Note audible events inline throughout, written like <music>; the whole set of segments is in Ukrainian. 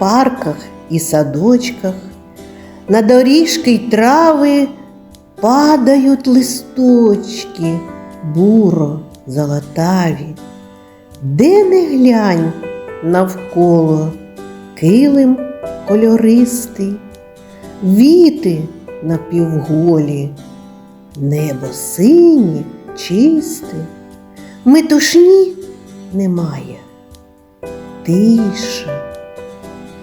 парках і садочках, на доріжки й трави падають листочки, буро, золотаві. Де не глянь навколо килим кольористий, віти напівголі, небо синє, чисте, метушні немає, тиша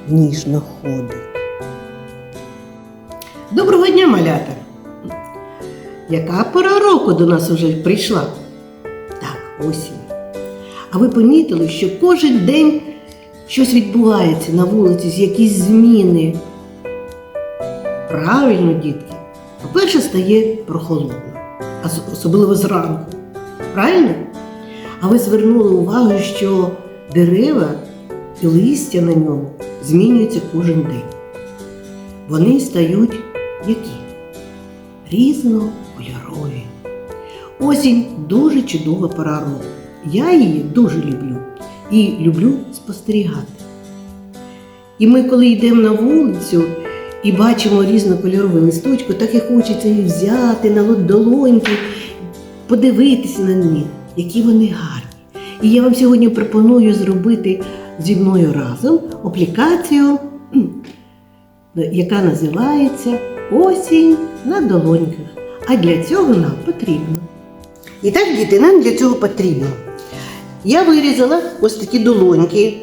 ніжно ходить. Доброго дня, малята! Яка пора року до нас уже прийшла? Так, осінь. А ви помітили, що кожен день щось відбувається на вулиці, якісь зміни. Правильно, дітки. По-перше, стає прохолодно, особливо зранку. Правильно? А ви звернули увагу, що дерева і листя на ньому змінюються кожен день. Вони стають які? Різнокольорові. Осінь дуже чудова пора року. Я її дуже люблю і люблю спостерігати. І ми, коли йдемо на вулицю і бачимо різнокольорові листочки, так і хочеться їх взяти на долоньки, подивитися на них, які вони гарні. І я вам сьогодні пропоную зробити зі мною разом аплікацію яка називається Осінь на долоньках. А для цього нам потрібно. І так, діти, нам для цього потрібно. Я вирізала ось такі долоньки.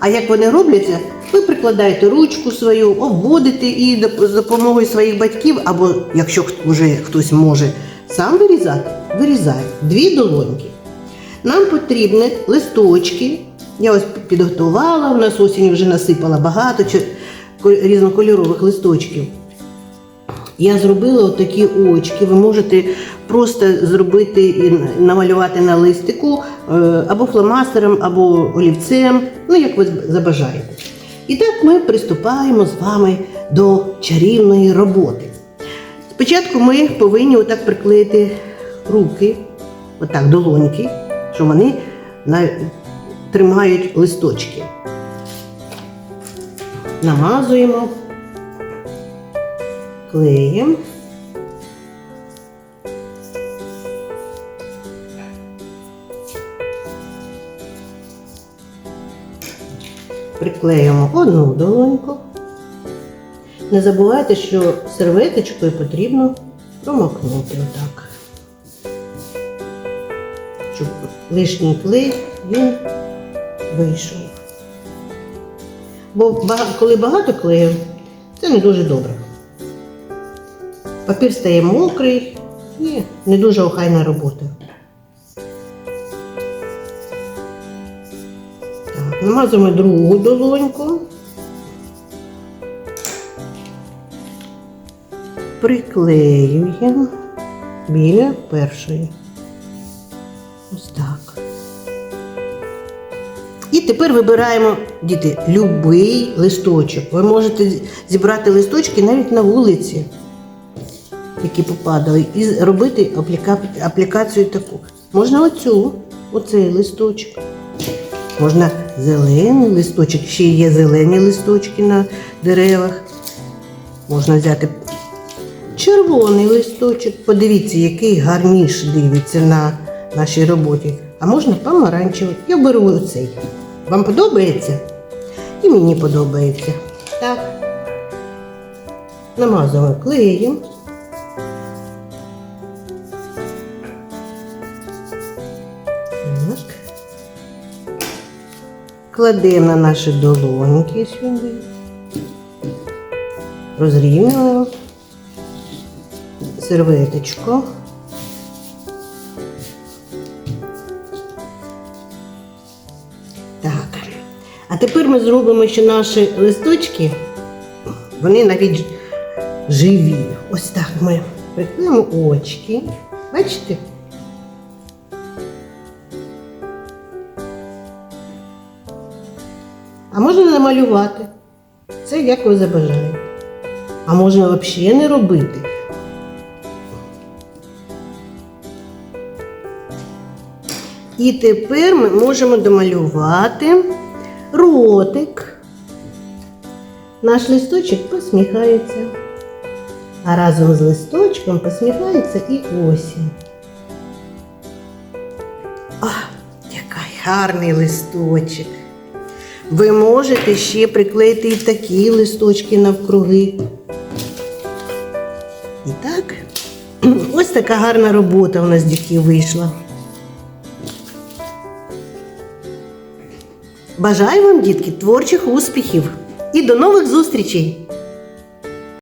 А як вони робляться, ви прикладаєте ручку свою, обводите доп- з допомогою своїх батьків, або якщо вже хтось може сам вирізати, вирізає дві долоньки. Нам потрібні листочки. Я ось підготувала, у нас осінь вже насипала багато різнокольорових листочків. Я зробила отакі очки. Ви можете просто зробити намалювати на листику е, або фломастером, або олівцем, ну як ви забажаєте. І так ми приступаємо з вами до чарівної роботи. Спочатку ми повинні отак приклеїти руки, отак долоньки, що вони на- тримають листочки. Намазуємо клеєм. Приклеїмо одну долоньку. Не забувайте, що серветочкою потрібно промокнути отак. Щоб лишній клей він вийшов. Бо коли багато клею, це не дуже добре. Папір стає мокрий і не дуже охайна робота. Так, намазуємо другу долоньку. Приклеюємо біля першої. І тепер вибираємо, діти, любий листочок. Ви можете зібрати листочки навіть на вулиці які попадали, і робити аплікацію таку. Можна оцю, оцей листочок. Можна зелений листочок, ще є зелені листочки на деревах. Можна взяти червоний листочок. Подивіться, який гарніше дивиться на нашій роботі. А можна помаранчевий. Я беру оцей. Вам подобається? І мені подобається. Так. Намазуємо клеєм. Так. Кладемо на наші долоньки сюди. Розрівнюємо серветочку. Тепер ми зробимо, що наші листочки, вони навіть живі. Ось так ми приклеїмо очки. Бачите? А можна намалювати. Це як ви забажаєте. А можна взагалі не робити. І тепер ми можемо домалювати ротик. наш листочок посміхається. А разом з листочком посміхається і осінь. А, який гарний листочок. Ви можете ще приклеїти і такі листочки навкруги. І так, <clears throat> ось така гарна робота у нас дітки вийшла. Бажаю вам, дітки, творчих успіхів і до нових зустрічей!